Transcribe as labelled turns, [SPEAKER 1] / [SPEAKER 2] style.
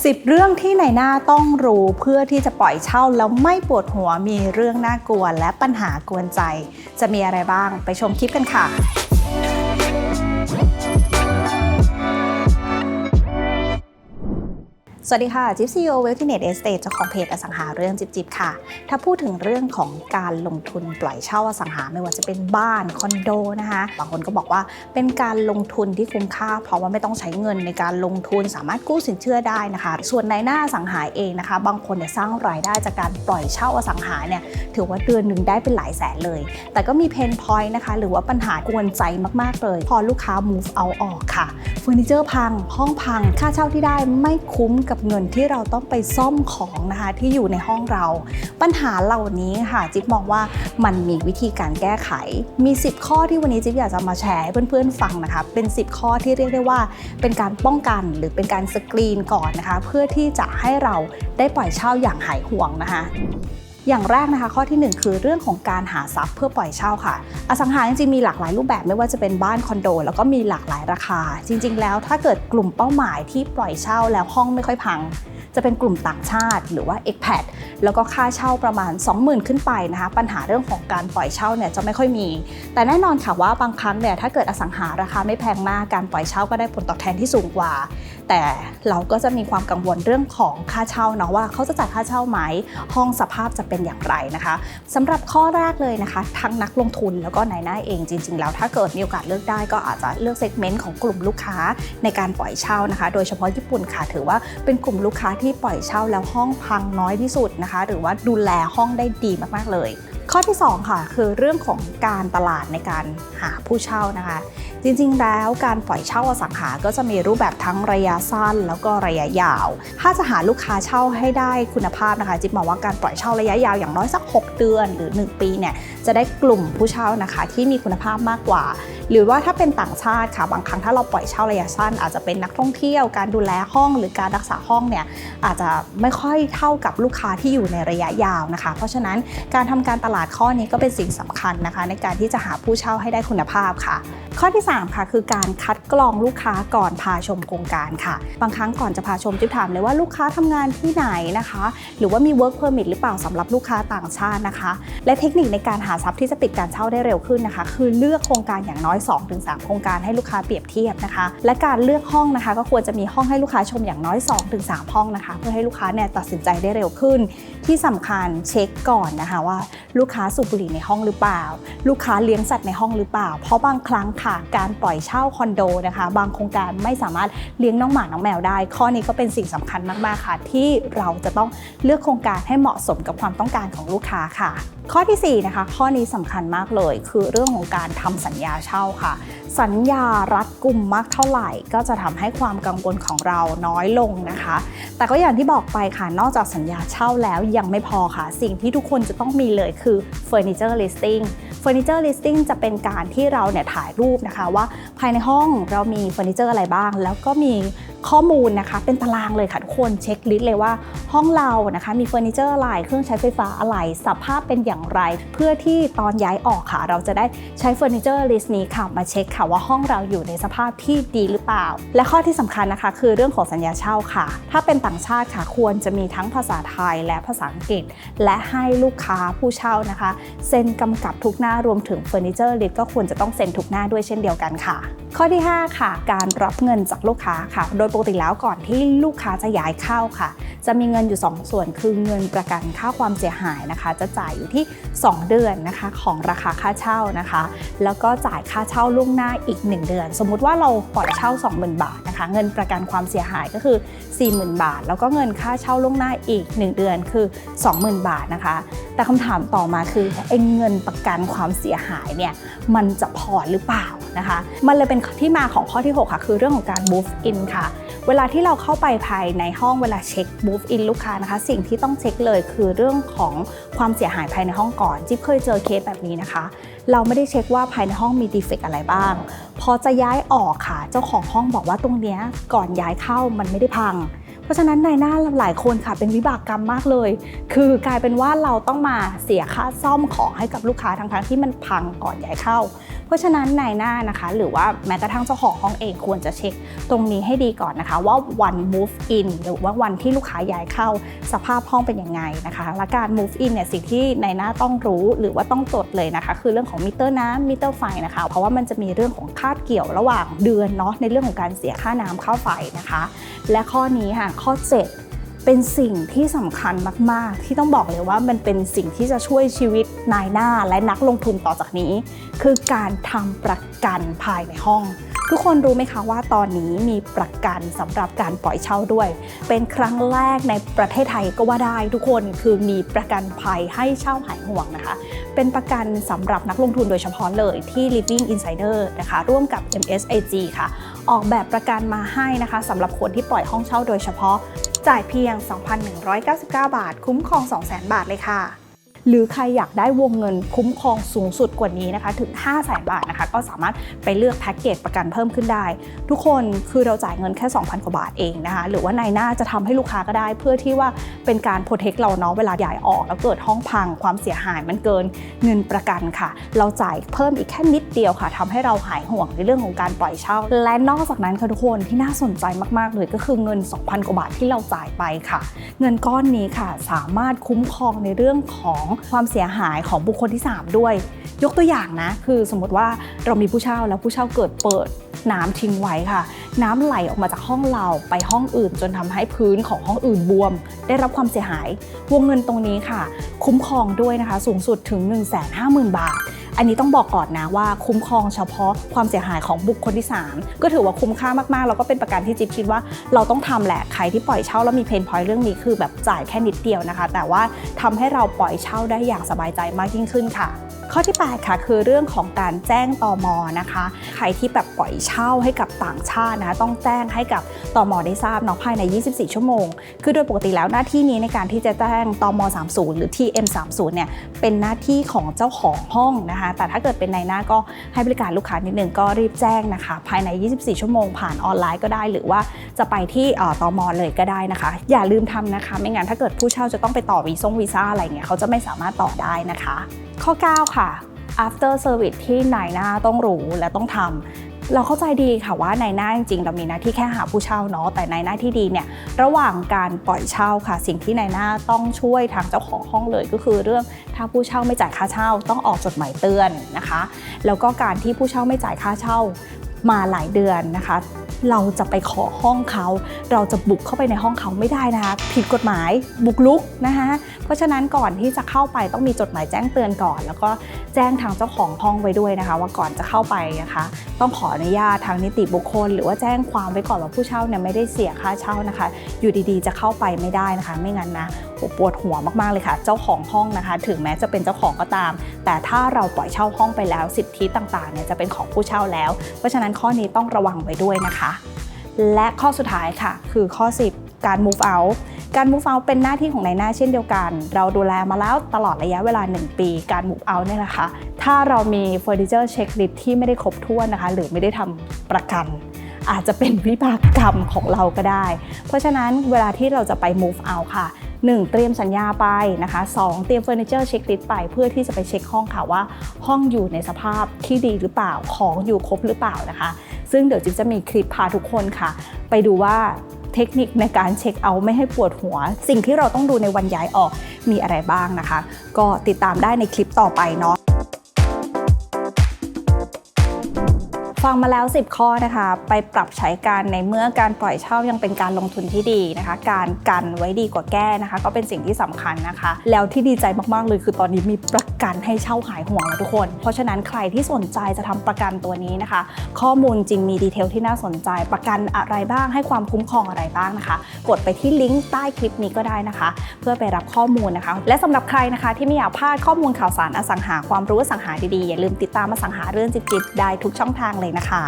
[SPEAKER 1] 10 เรื่องที่ในหน้าต้องรู้เพื่อที่จะปล่อยเช่าแล้วไม่ปวดหัวมีเรื่องน่ากลัวและปัญหากวนใจ จะมีอะไรบ้างไปชมคลิปกันค่ะ สวัสดีค่ะ จิ๊บซีโอเวลที่เน็ตเอสเตทเจ้าของเพจอสังหาเรื่องจิ๊บจิบค่ะ ถ้าพูดถึงเรื่องของการลงทุนปล่อยเช่าอสังหาไม่ว่าจะเป็นบ้านคอนโดนะคะบางคนก็บอกว่าเป็นการลงทุนที่คุ้มค่า เพราะว่าไม่ต้องใช้เงินในการลงทุนสามารถกู้สินเชื่อได้นะคะ ส่วนในหน้าอสังหาเองนะคะ บางคนเนี่ยสร้างรายได้จากการปล่อยเช่าอสังหาเนี่ยถือว่าเดือนหนึ่งได้เป็นหลายแสนเลย แต่ก็มีเพนพอยต์นะคะหรือว่าปัญหากวนใจมากๆเลย พอลูกค้า move out ออกค่ะเฟอร์นิเจอร์พังห้องพังค่าเช่าที่ได้ไม่คุ้มกับกับเงินที่เราต้องไปซ่อมของนะคะที่อยู่ในห้องเรา ปัญหาเหล่านี้ค่ะจิ๊บมองว่ามันมีวิธีการแก้ไข มี 10 ข้อที่วันนี้จิ๊บอยากจะมาแชร์ให้เพื่อนๆฟังนะคะเป็น 10 ข้อที่เรียกได้ว่า เป็นการป้องกันหรือเป็นการสกรีนก่อนนะคะ เพื่อที่จะให้เราได้ปล่อยเช่าอย่างหายห่วงนะคะ อย่างแรกนะคะ ข้อทีหนึ่1 คือเรื่องของการหาทรัพย์เพื่อปล่อยเช่าค่ะ อสังหาจริงๆมีหลากหลายรูปแบบไม่ว่าจะเป็นบ้านคอนโด แล้วก็มีหลากหลายราคา จริง ๆ แล้วถ้าเกิดกลุ่มเป้าหมายที่ปล่อยเช่าแล้วห้องไม่ค่อยพัง จะเป็นกลุ่มต่างชาติหรือว่า expat แล้วก็ค่าเช่าประมาณ 20,000 ขึ้นไปนะคะ ปัญหาเรื่องของการปล่อยเช่าเนี่ยจะไม่ค่อยมี แต่แน่นอนค่ะว่าบางครั้งเนี่ยถ้าเกิดอสังหาราคาไม่แพงมากการปล่อยเช่าก็ได้ผลตอบแทนที่สูงกว่า แต่เราก็จะมีความกังวลเรื่องของค่าเช่าเนาะว่าเขาจะจ่ายค่าเช่าไหมห้องสภาพจะเป็นอย่างไรนะคะสำหรับข้อแรกเลยนะคะ ทั้งนักลงทุนแล้วก็นายหน้าเองจริง ๆ แล้วถ้าเกิดมีโอกาสเลือกได้ก็อาจจะเลือกเซกเมนต์ของกลุ่มลูกค้าในการปล่อยเช่านะคะ โดยเฉพาะญี่ปุ่นค่ะถือว่าเป็นกลุ่มลูกค้าที่ปล่อยเช่าแล้วห้องพังน้อยที่สุดนะคะ หรือว่าดูแลห้องได้ดีมากๆเลย ข้อที่ 2 ค่ะ คือเรื่องของการตลาดในการหาผู้เช่านะคะ จริงๆ แล้วการปล่อยเช่าอสังหาก็จะมีรูปแบบทั้งระยะสั้น แล้วก็ระยะยาว ถ้าจะหาลูกค้าเช่าให้ได้คุณภาพนะคะจิ๊บมองว่าการปล่อยเช่าระยะยาวอย่างน้อยสัก 6 เดือนหรือ 1 ปีเนี่ยจะได้กลุ่มผู้เช่านะคะ ที่มีคุณภาพมากกว่าหรือว่าถ้าเป็นต่างชาติค่ะบางครั้งถ้าเราปล่อยเช่าระยะสั้น อาจจะเป็นนักท่องเที่ยว การดูแลห้อง หรือการรักษาห้องเนี่ยอาจจะไม่ค่อยเท่ากับลูกค้าที่อยู่ในระยะยาวนะคะ เพราะฉะนั้นการทำการตลาดข้อนี้ก็เป็นสิ่งสำคัญนะคะ ในการที่จะหาผู้เช่าให้ได้คุณภาพค่ะ ข้อที่ 3 ค่ะ คือการคัดกรองลูกค้าก่อนพาชมโครงการค่ะ บางครั้งก่อนจะพาชมจิ๊บถามเลยว่าลูกค้าทำงานที่ไหนนะคะ หรือว่ามี work permit หรือเปล่าสำหรับลูกค้าต่างชาตินะคะ และเทคนิคในการหาทรัพย์ที่จะปิดการเช่าได้เร็วขึ้นนะคะ คือเลือกโครงการอย่างน้อย2-3 โครงการให้ลูกค้าเปรียบเทียบนะคะ และการเลือกห้องนะคะ ก็ควรจะมีห้องให้ลูกค้าชมอย่างน้อย 2-3 ห้องนะคะ เพื่อให้ลูกค้าเนี่ยตัดสินใจได้เร็วขึ้น ที่สำคัญเช็คก่อนนะคะว่า ลูกค้าสูบบุหรี่ในห้องหรือเปล่า ลูกค้าเลี้ยงสัตว์ในห้องหรือเปล่า เพราะบางครั้งค่ะการปล่อยเช่าคอนโดนะคะ บางโครงการไม่สามารถเลี้ยงน้องหมาน้องแมวได้ ข้อนี้ก็เป็นสิ่งสำคัญมากๆค่ะ ที่เราจะต้องเลือกโครงการให้เหมาะสมกับความต้องการของลูกค้าค่ะ ข้อทีสี่4นะคะข้อนี้สำคัญมากเลย คือเรื่องของการทำสัญญาเช่าค่ะ สัญญารัดกลุ่มมากเท่าไหร่ ก็จะทำให้ความกังวลของเราน้อยลงนะคะ แต่ก็อย่างที่บอกไปค่ะ นอกจากสัญญาเช่าแล้วยังไม่พอค่ะ สิ่งที่ทุกคนจะต้องมีเลยคือ Furniture Listing Furniture Listing จะเป็นการที่เราเนี่ยถ่ายรูปนะคะ ว่าภายในห้องเรามีเฟอร์นิเจอร์อะไรบ้าง แล้วก็มีข้อมูลนะคะ เป็นตารางเลยค่ะทุกคนเช็คลิสต์เลยว่าห้องเรานะคะ มีเฟอร์นิเจอร์อะไรเครื่องใช้ไฟฟ้าอะไรสภาพเป็นอย่างไร เพื่อที่ตอนย้ายออกค่ะ เราจะได้ใช้เฟอร์นิเจอร์ลิสต์นี้ค่ะมาเช็คค่ะว่าห้องเราอยู่ในสภาพที่ดีหรือเปล่า และข้อที่สำคัญนะคะ คือเรื่องของสัญญาเช่าค่ะ ถ้าเป็นต่างชาติค่ะควรจะมีทั้งภาษาไทยและภาษาอังกฤษ และให้ลูกค้าผู้เช่านะคะเซ็นกำกับทุกหน้ารวมถึงเฟอร์นิเจอร์ลิสต์ก็ควรจะต้องเซ็นทุกหน้าด้วยเช่นเดียวกันค่ะ ข้อที่ 5 ค่ะ การรับเงินจากลูกค้าค่ะ โดยปกติแล้วก่อนที่ลูกค้าจะย้ายเข้าค่ะ จะมีเงินอยู่ 2 ส่วนคือเงินประกันค่าความเสียหายนะคะ จะจ่ายอยู่ที่ 2 เดือนนะคะของราคาค่าเช่านะคะ แล้วก็จ่ายค่าเช่าล่วงหน้าอีก 1 เดือน สมมุติว่าเราปล่อยเช่า 20,000 บาทนะคะ เงินประกันความเสียหายก็คือ 40,000 บาท แล้วก็เงินค่าเช่าล่วงหน้าอีก 1 เดือนคือ 20,000 บาทนะคะ แต่คำถามต่อมาคือไอ้เงินประกันความเสียหายเนี่ยมันจะพอหรือเปล่านะคะ มันเลยเป็นที่มาของข้อที่ 6 ค่ะ คือเรื่องของการ move in ค่ะ เวลาที่เราเข้าไปภายในห้องเวลาเช็ค move in ลูกค้านะคะ สิ่งที่ต้องเช็คเลยคือเรื่องของความเสียหายภายในห้องก่อน จิ๊บเคยเจอเคสแบบนี้นะคะ เราไม่ได้เช็คว่าภายในห้องมีดีเฟกอะไรบ้าง พอจะย้ายออกค่ะ เจ้าของห้องบอกว่าตรงเนี้ยก่อนย้ายเข้ามันไม่ได้พังเพราะฉะนั้นในหน้าหลายคนค่ะเป็นวิบากกรรมมากเลย คือกลายเป็นว่าเราต้องมาเสียค่าซ่อมของให้กับลูกค้าทั้งๆที่มันพังก่อนย้ายเข้าเพราะฉะนั้นในหน้านะคะ หรือว่าแม้กระทั่งเจ้าของห้องเองควรจะเช็คตรงนี้ให้ดีก่อนนะคะ ว่าวัน move in หรือว่าวันที่ลูกค้าย้ายเข้าสภาพห้องเป็นยังไงนะคะ และการ move in เนี่ยสิ่งที่ในหน้าต้องรู้หรือว่าต้องจดเลยนะคะ คือเรื่องของมิเตอร์น้ำมิเตอร์ไฟนะคะ เพราะว่ามันจะมีเรื่องของคาดเกี่ยวระหว่างเดือนเนาะในเรื่องของการเสียค่าน้ำค่าไฟนะคะ และข้อนี้ค่ะข้อ 7 เป็นสิ่งที่สำคัญมาก ๆ ที่ต้องบอกเลยว่ามันเป็นสิ่งที่จะช่วยชีวิตนายหน้าและนักลงทุนต่อจากนี้ คือการทำประกันภายในห้อง ทุกคนรู้ไหมคะว่าตอนนี้มีประกันสำหรับการปล่อยเช่าด้วย เป็นครั้งแรกในประเทศไทยก็ว่าได้ทุกคนคือมีประกันภัยให้เช่าหายห่วงนะคะ เป็นประกันสำหรับนักลงทุนโดยเฉพาะเลยที่ Living Insider นะคะร่วมกับ MSIG ค่ะ ออกแบบประกันมาให้นะคะสำหรับคนที่ปล่อยห้องเช่าโดยเฉพาะ จ่ายเพียง 2,199 บาท คุ้มครอง 200,000 บาทเลยค่ะ หรือใครอยากได้วงเงินคุ้มครองสูงสุดกว่านี้นะคะ ถึง 500,000บาทนะคะ ก็สามารถไปเลือกแพ็กเกจประกันเพิ่มขึ้นได้ ทุกคนคือเราจ่ายเงินแค่ 2,000 กว่าบาทเองนะคะ หรือว่านายหน้าจะทำให้ลูกค้าก็ได้ เพื่อที่ว่าเป็นการโปรเทคเราเนาะเวลาย้ายออก แล้วเกิดห้องพังความเสียหายมันเกินเงินประกันค่ะ เราจ่ายเพิ่มอีกแค่นิดเดียวค่ะทำให้เราหายห่วงในเรื่องของการปล่อยเช่า และนอกจากนั้นค่ะทุกคนที่น่าสนใจมากๆเลยก็คือเงิน 2,000 กว่าบาทที่เราจ่ายไปค่ะ เงินก้อนนี้ค่ะสามารถคุ้มครองในเรื่องของความเสียหายของบุคคลที่ 3 ด้วย ยกตัวอย่างนะ คือสมมติว่าเรามีผู้เช่าแล้วผู้เช่าเกิดเปิดน้ำทิ้งไว้ค่ะ น้ำไหลออกมาจากห้องเราไปห้องอื่น จนทำให้พื้นของห้องอื่นบวม ได้รับความเสียหายวงเงินตรงนี้ค่ะ คุ้มครองด้วยนะคะ สูงสุดถึง 150,000 บาท อันนี้ต้องบอกก่อนนะว่าคุ้มครองเฉพาะความเสียหายของบุคคลที่ 3 ก็ถือว่าคุ้มค่ามากๆ แล้วก็เป็นประกันที่จิ๊บคิดว่าเราต้องทำแหละใครที่ปล่อยเช่าแล้วมีเพนพอยต์เรื่องนี้คือแบบจ่ายแค่นิดเดียวนะคะ แต่ว่าทำให้เราปล่อยเช่าได้อย่างสบายใจมากยิ่งขึ้นค่ะข้อที่ 8 ค่ะ คือเรื่องของการแจ้งตอมนะคะ ใครที่แบบปล่อยเช่าให้กับต่างชาตินะคะต้องแจ้งให้กับตอมได้ทราบเนาะภายใน 24 ชั่วโมง คือโดยปกติแล้วหน้าที่นี้ในการที่จะแจ้งตอม30 หรือ TM 30 เนี่ยเป็นหน้าที่ของเจ้าของห้องนะคะแต่ถ้าเกิดเป็นในหน้าก็ให้บริการลูกค้านิดนึงก็รีบแจ้งนะคะ ภายใน 24 ชั่วโมงผ่านออนไลน์ก็ได้ หรือว่าจะไปที่ตอมอตมเลยก็ได้นะคะ อย่าลืมทำนะคะ ไม่งั้นถ้าเกิดผู้เช่าจะต้องไปต่อวีซ่งวีซ่าอะไรเงี้ยเขาจะไม่สามารถต่อได้นะคะ ข้อ 9 ค่ะ after service ที่นายหน้าต้องรู้และต้องทำ เราเข้าใจดีค่ะว่านายหน้าจริงๆเรามีหน้าที่แค่หาผู้เช่าเนาะแต่นายหน้าที่ดีเนี่ยระหว่างการปล่อยเช่าค่ะ สิ่งที่นายหน้าต้องช่วยทางเจ้าของห้องเลยก็คือเรื่องถ้าผู้เช่าไม่จ่ายค่าเช่า ต้องออกจดหมายเตือนนะคะ แล้วก็การที่ผู้เช่าไม่จ่ายค่าเช่า มาหลายเดือนนะคะ เราจะไปขอห้องเขา เราจะบุกเข้าไปในห้องเขาไม่ได้นะคะ ผิดกฎหมายบุกลุกนะคะ เพราะฉะนั้นก่อนที่จะเข้าไปต้องมีจดหมายแจ้งเตือนก่อน แล้วก็แจ้งทางเจ้าของห้องไว้ด้วยนะคะ ว่าก่อนจะเข้าไปนะคะ ต้องขออนุญาตทางนิติบุคคล หรือว่าแจ้งความไว้ก่อนว่าผู้เช่าเนี่ยไม่ได้เสียค่าเช่านะคะ อยู่ดีๆ จะเข้าไปไม่ได้นะคะ ไม่งั้นนะ ปวดหัวมากๆเลยค่ะ เจ้าของห้องนะคะ ถึงแม้จะเป็นเจ้าของก็ตาม แต่ถ้าเราปล่อยเช่าห้องไปแล้วสิทธิต่างๆเนี่ยจะเป็นของผู้เช่าแล้ว เพราะฉะนั้นข้อนี้ต้องระวังไว้ด้วยนะคะ และข้อสุดท้ายค่ะ คือข้อ 10 การ move out การ move out เป็นหน้าที่ของนายหน้าเช่นเดียวกัน เราดูแลมาแล้วตลอดระยะเวลา 1 ปี การ move out เนี่ยนะคะถ้าเรามีเฟอร์นิเจอร์เช็คลิสที่ไม่ได้ครบถ้วนนะคะ หรือไม่ได้ทำประกันอาจจะเป็นวิบากกรรมของเราก็ได้ เพราะฉะนั้นเวลาที่เราจะไป move out ค่ะ 1. เตรียมสัญญาไปนะคะ 2. เตรียมเฟอร์นิเจอร์เช็คลิสต์ไป เพื่อที่จะไปเช็คห้องค่ะว่า ห้องอยู่ในสภาพที่ดีหรือเปล่าของอยู่ครบหรือเปล่านะคะ ซึ่งเดี๋ยวจิ๊บจะมีคลิปพาทุกคนค่ะ ไปดูว่าเทคนิคในการเช็คเอาท์ไม่ให้ปวดหัว สิ่งที่เราต้องดูในวันย้ายออกมีอะไรบ้างนะคะ ก็ติดตามได้ในคลิปต่อไปเนาะ ฟังมาแล้ว 10 ข้อนะคะ ไปปรับใช้กันในเมื่อการปล่อยเช่ายังเป็นการลงทุนที่ดีนะคะ การกันไว้ดีกว่าแก้นะคะ ก็เป็นสิ่งที่สำคัญนะคะ แล้วที่ดีใจมากๆเลยคือตอนนี้มีประกันให้เช่าหายห่วงแล้วทุกคน เพราะฉะนั้นใครที่สนใจจะทำประกันตัวนี้นะคะ ข้อมูลจริงมีดีเทลที่น่าสนใจ ประกันอะไรบ้างให้ความคุ้มครองอะไรบ้างนะคะ กดไปที่ลิงก์ใต้คลิปนี้ก็ได้นะคะ เพื่อไปรับข้อมูลนะคะ และสำหรับใครนะคะที่ไม่อยากพลาดข้อมูลข่าวสารอสังหาความรู้อสังหาดีๆอย่าลืมติดตามอสังหาเรื่องจิบๆได้ทุกช่องทางเลยนะคะ